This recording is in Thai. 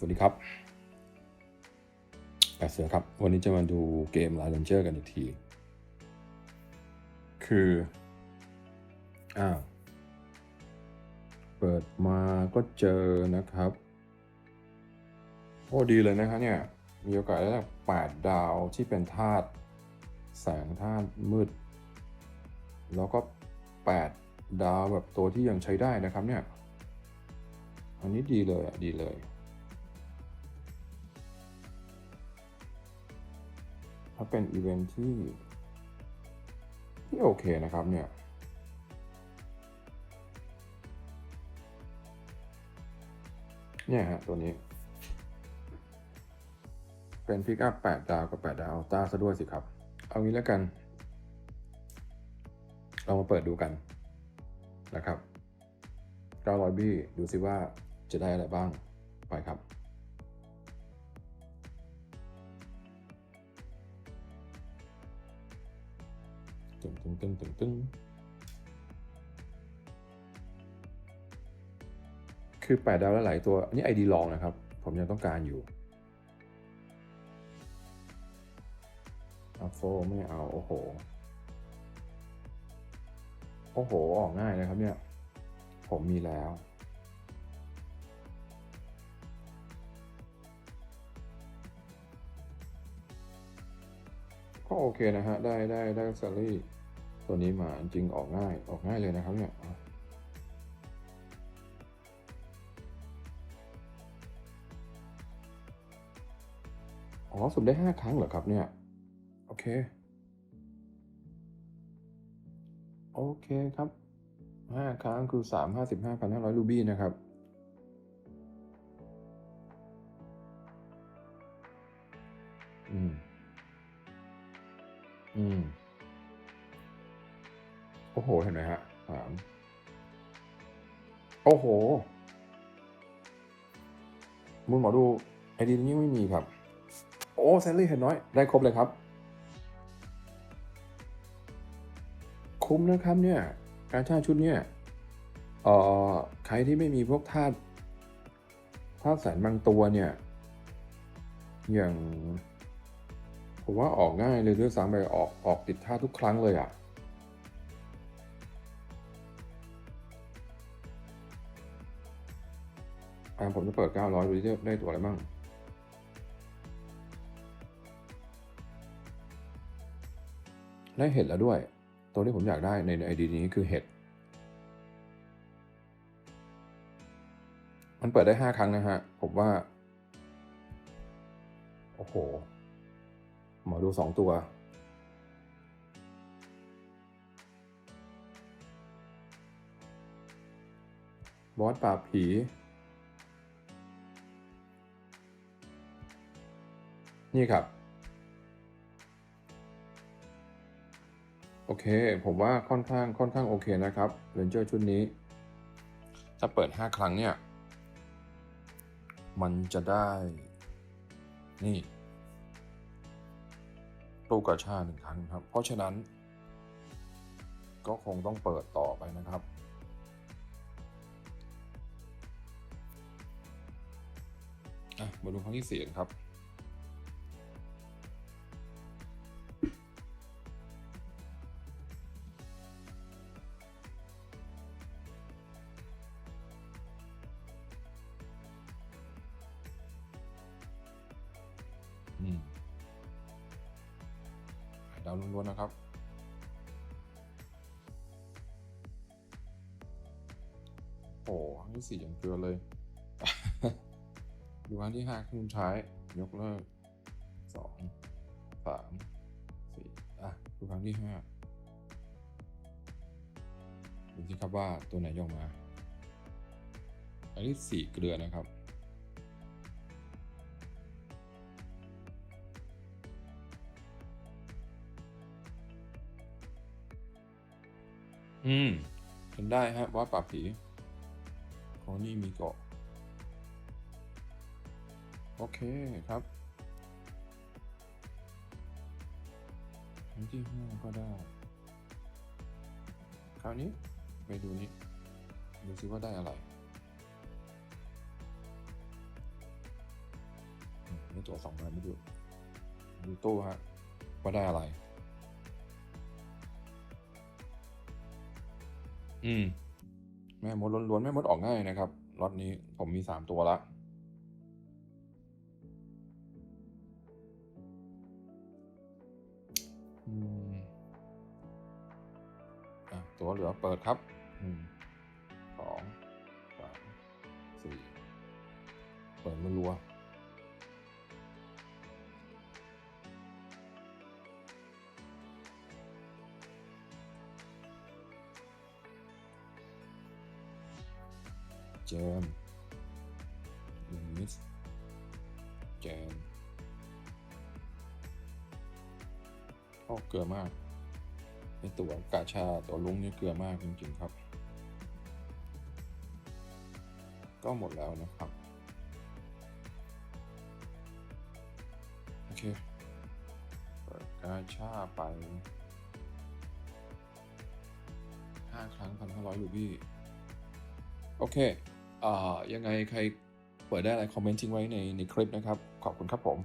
สวัสดีครับแปดเสือครับ วันนี้จะมาดูเกม l i เ e นเจอร์กันอีกที คือ อ้าว เปิดมาก็เจอนะครับ โอ้ดีเลยนะครับเนี่ย มีโอกาสได้รับแปดดาวที่เป็นธาตุแสงธาตุมืด แล้วก็แปดดาวแบบตัวที่ยังใช้ได้นะครับเนี่ย อันนี้ดีเลยอะ ดีเลย ถ้าเป็นอีเวนท์ที่ที่โอเคนะครับเนี่ยเนี่ยฮะตัวนี้ เป็นพิกอัพ8ดาวกับ8ดาวอัลต้าซะด้วยสิครับ เอางี้แล้วกัน เรามาเปิดดูกันนะครับ900บี้ดูซิว่าจะได้อะไรบ้างไปครับ ตึงตึงตึงตึงตึงคือ8ดาวแล้วหลายตัว อันนี้ ID ลองนะครับ ผมยังต้องการอยู่อัฟโฟไม่เอา โอ้โห โอ้โห ออกง่ายนะครับเนี่ย ผมมีแล้ว โอเคนะฮะ ได้ได้ได้ซารี่ตัวนี้มาจริงออกง่ายออกง่ายเลยนะครับเนี่ยอ๋อสุ่มได้5ครั้งเหรอครับเนี่ย โอเค โอเคครับ5ครั้งคือ3 55,500รูบี้นะครับอืม อืม โอ้โห เห็นไหมฮะสามโอ้โห มุนหมอดูไอดีนี้ไม่มีครับ โอ้แซลลี่เห็นน้อย ได้ครบเลยครับ คุ้มนะครับเนี่ย การช่างชุดเนี่ยเอ่อใครที่ไม่มีพวกธาตุธาตุแสนบางตัวเนี่ย อย่าง ผมว่าออกง่ายเลยด้วยซ้ำไปออกออกติดท่าทุกครั้งเลยอะ่ะอ่าผมจะเปิด 900 ดูที่ได้ตัวอะไรบ้างได้เห็ดแล้วด้วย ตัวที่ผมอยากได้ในไอดีนี้คือเห็ด มันเปิดได้ 5 ครั้งนะฮะ ผมว่า โอ้โห หมอดูสองตัว บอสปราบผี นี่ครับ โอเค ผมว่าค่อนข้างค่อนข้างโอเคนะครับเรนเจอร์ชุดนี้ ถ้าเปิด 5 ครั้งเนี่ย มันจะได้ นี่ ตู้กระชาหนึ่งครั้งครับ เพราะฉะนั้น ก็คงต้องเปิดต่อไปนะครับ มาดูครั้งที่สี่กันครับ ดาวล้วนๆนะครับ โอ้ครั้งที่สี่อย่างเกลือเลย ดูครั้งที่ห้าครึ่งท้าย ยกเลิกสองสามสี่อะ ดูครั้งที่ห้าดูสิครับว่าตัวไหนย่องมา อันที่สี่เกลือนะครับ อืมเป็นได้ฮะบอสปราผีของนี่มีเกาะ โอเคครับครั้งที่ห้าก็ได้ คราวนี้ไปดูนี้ดูซิว่าได้อะไรตัวสองใบมาดู ดูตู้ฮะ ว่าได้อะไร อืม แม่มดล้วนๆแม่มดออกง่ายนะครับล็อตนี้ผมมีสามตัวละอืมอะตัวเหลือเปิดครับสองสามสี่เปิดรัวๆ เจมมิสเจมโอ้เกลือมากไอตัวกาชาตัวลุงนี่เกลือมากจริงๆครับ ก็หมดแล้วนะครับ โอเคเปิดกาชาไปห้าครั้งพันห้าร้อยลูบี้ โอเค ยังไงใครเปิดได้อะไรคอมเมนต์ทิ้งไว้ในในคลิปนะครับ ขอบคุณครับผม